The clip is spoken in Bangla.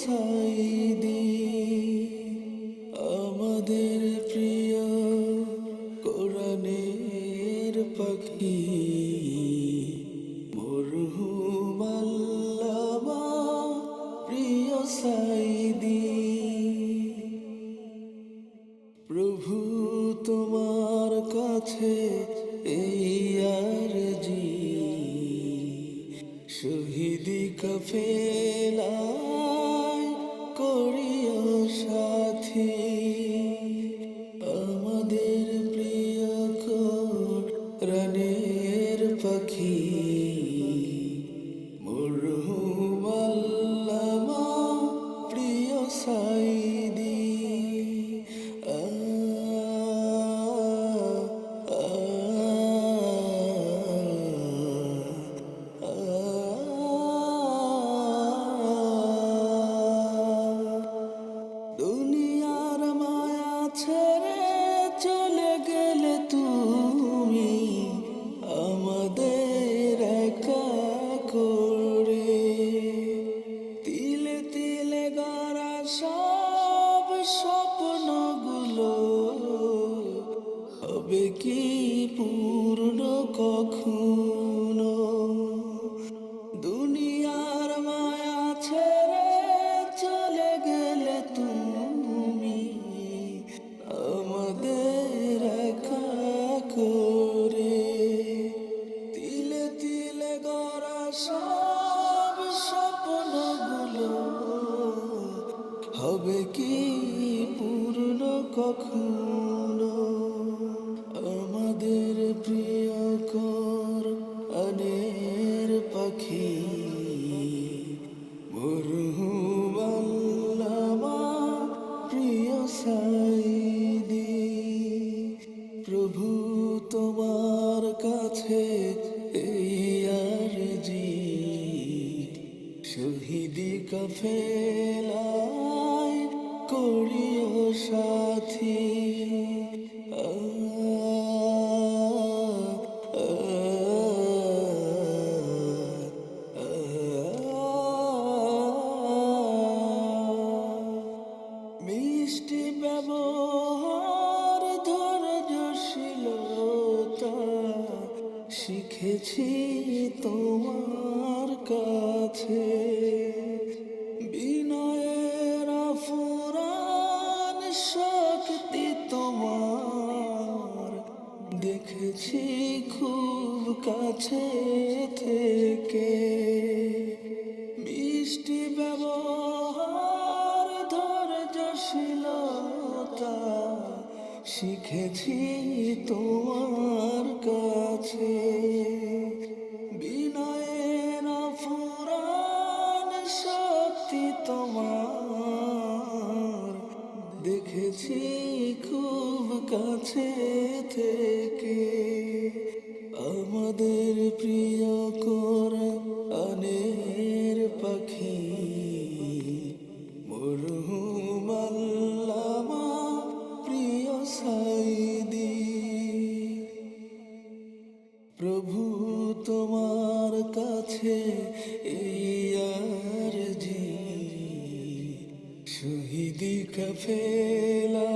সাইদি, আমাদের প্রিয় কোরআনের পাখি। মরহুমাল্লামা প্রিয় সাইদি। প্রভু তোমার কাছে এই আর জি শহীদি কফেলা করি হবে কি পূর্ণ কখনো? দুনিয়ার মায়া ছেড়ে চলে গেলে তুমি আমাদের করে। তিলে তিলে গড়া সব স্বপ্নগুলো হবে কি পূর্ণ কখনো? কাফেলায় করিও সাথী। মিষ্টি ব্যবহার শিখেছি তোমার কাছে। দেখেছি খুব কাছে থেকে। মিষ্টি ব্যবহার ধৈর্যশীলতা শিখেছি তোমার কাছে। বিনয়ের ফুরান শক্তি তোমার। দেখেছি খুব কাছে থেকে আমাদের প্রিয় কোরআনের পাখি। মরহুম আল্লামা প্রিয় সাইদি প্রভু তোমার কাছে এই আর জি শহীদি কাফেলা